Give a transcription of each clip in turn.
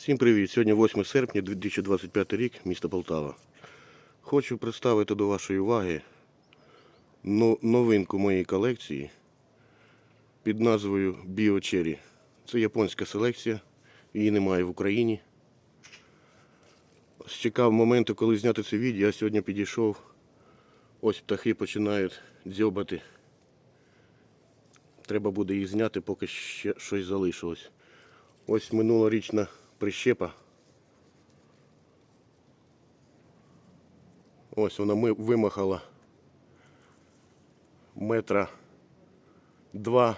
Всім привіт! Сьогодні 8 серпня 2025 рік, місто Полтава. Хочу представити до вашої уваги новинку моєї колекції під назвою Bio Це японська селекція, її немає в Україні. Чекав моменту, коли зняти це відео, а сьогодні підійшов. Ось птахи починають дзьобати. Треба буде їх зняти, поки ще щось залишилось. Ось минулорічна прищепа. Ось вона вимахала метра два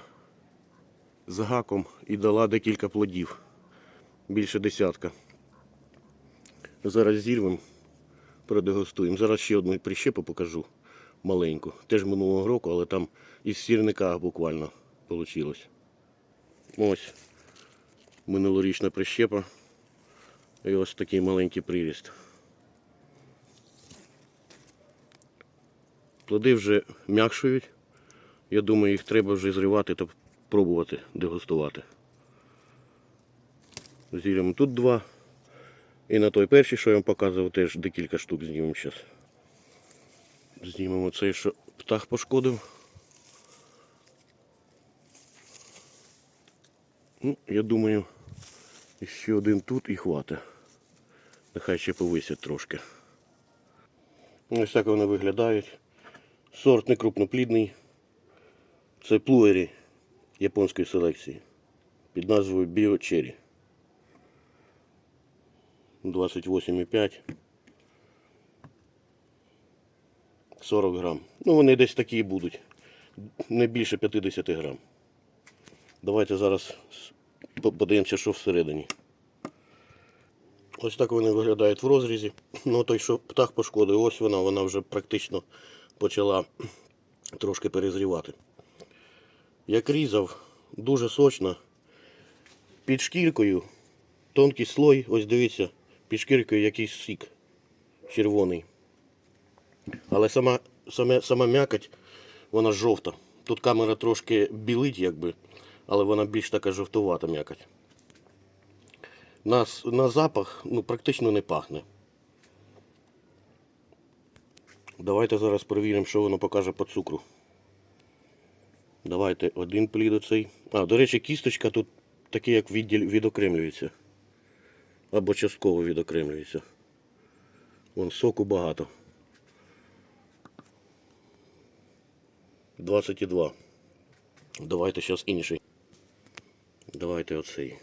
з гаком і дала декілька плодів. Більше десятка. Зараз зірвемо, продегустуємо. Зараз ще одну прищепу покажу маленьку. Теж минулого року, але там із сірника буквально вийшло. Ось минулорічна прищепа. І ось такий маленький приріст. Плоди вже м'якшують. Я думаю, їх треба вже зривати та пробувати дегустувати. Зіримо тут два. І на той перший, що я вам показував, теж декілька штук знімемо зараз. Знімемо цей, що птах пошкодив. Ну, я думаю, ще один тут і хватить. Нехай ще повисять трошки. Ось так вони виглядають. Сорт не крупноплідний. Це плуері японської селекції під назвою Bio Cherry. 28,5. 40 грам. Ну вони десь такі і будуть. Не більше 50 грам. Давайте зараз подивимося, що всередині. Ось так вони виглядають в розрізі. Ну той, що птах пошкодив, ось вона, вона вже практично почала трошки перезрівати. Як різав, дуже сочно. Під шкіркою тонкий слой, ось дивіться, під шкіркою якийсь сік червоний. Але сама, саме, сама м'якоть, вона жовта. Тут камера трошки білить, якби, але вона більш така жовтувата м'якоть. На, на запах ну, практично не пахне. Давайте зараз перевіримо, що воно покаже по цукру. Давайте один плід оцей. А, до речі, кісточка тут таке, як відділ відокремлюється. Або частково відокремлюється. Вон соку багато. 22. Давайте зараз інший. Давайте оцей.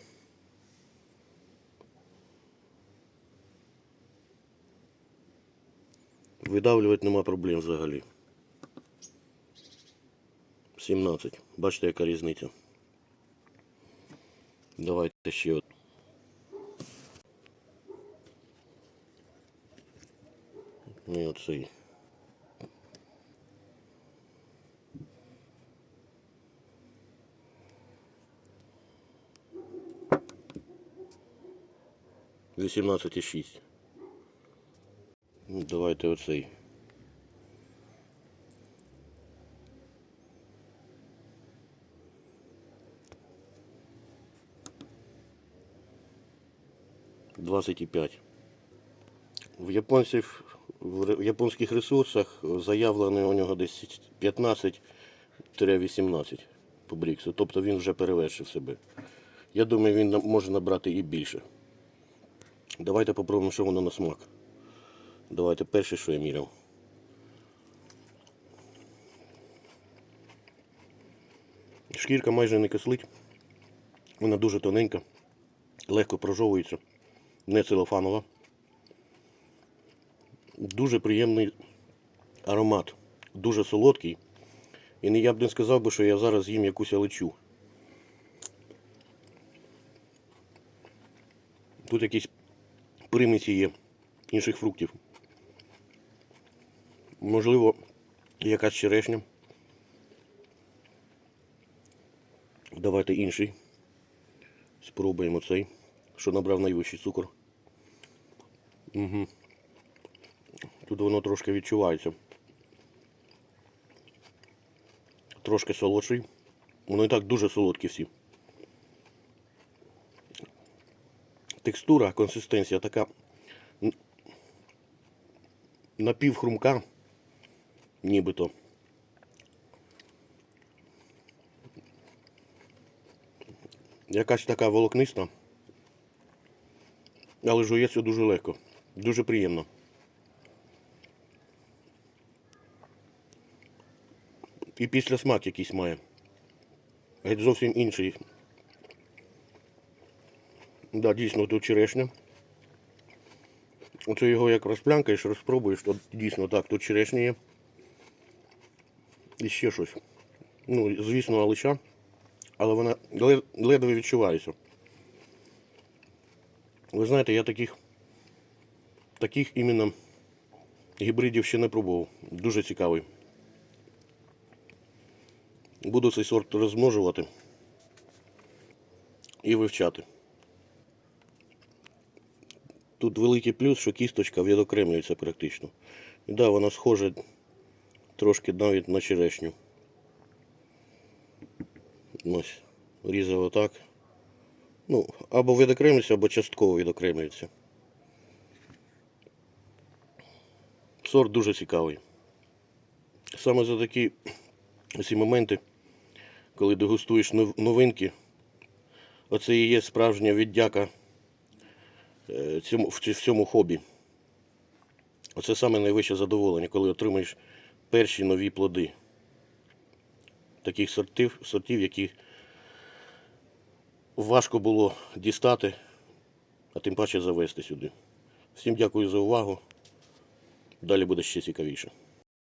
Видавлювати нема проблем взагалі. 17. Бачите, яка різниця. Давайте ще от. Ну і оцей. Вісімнадцять і шість. Ну, Давайте оцей. Двадцять п'ять. В японців в японських ресурсах заявлено у нього десь 15-18 по бріксу. Тобто він вже перевершив себе. Я думаю, він може набрати і більше. Давайте попробуємо, що воно на смак. Давайте перше, що я міряв. Шкірка майже не кислить. Вона дуже тоненька, легко прожовується, не целофанова. Дуже приємний аромат, дуже солодкий. І я б не сказав би, що я зараз їм якусь алечу. Тут якісь примісі є інших фруктів. Можливо, якась черешня. Давайте інший. Спробуємо цей, що набрав найвищий цукор. Угу. Тут воно трошки відчувається. Трошки солодший. Воно і так дуже солодкі всі. Текстура, консистенція така напівхрумка, нібито. Якась така волокниста. Але жується дуже легко. Дуже приємно. І після смак якийсь має. Геть зовсім інший. Да, дійсно тут черешня. Оце його як розплянкаєш, розпробуєш, то дійсно так, тут черешня є. І ще щось. Ну, звісно, алича, але вона ле- ледве відчувається. Ви знаєте, я таких, таких іменно гібридів ще не пробував. Дуже цікавий. Буду цей сорт розмножувати і вивчати. Тут великий плюс, що кісточка відокремлюється практично. І да, вона схожа трошки навіть на черешню. Ось, різав отак. Ну, або відокремлюється, або частково відокремлюється. Сорт дуже цікавий. Саме за такі ці моменти, коли дегустуєш новинки, оце і є справжня віддяка в в цьому хобі. Оце саме найвище задоволення, коли отримаєш перші нові плоди. Таких сортів, сортів, які важко було дістати, а тим паче завести сюди. Всім дякую за увагу. Далі буде ще цікавіше.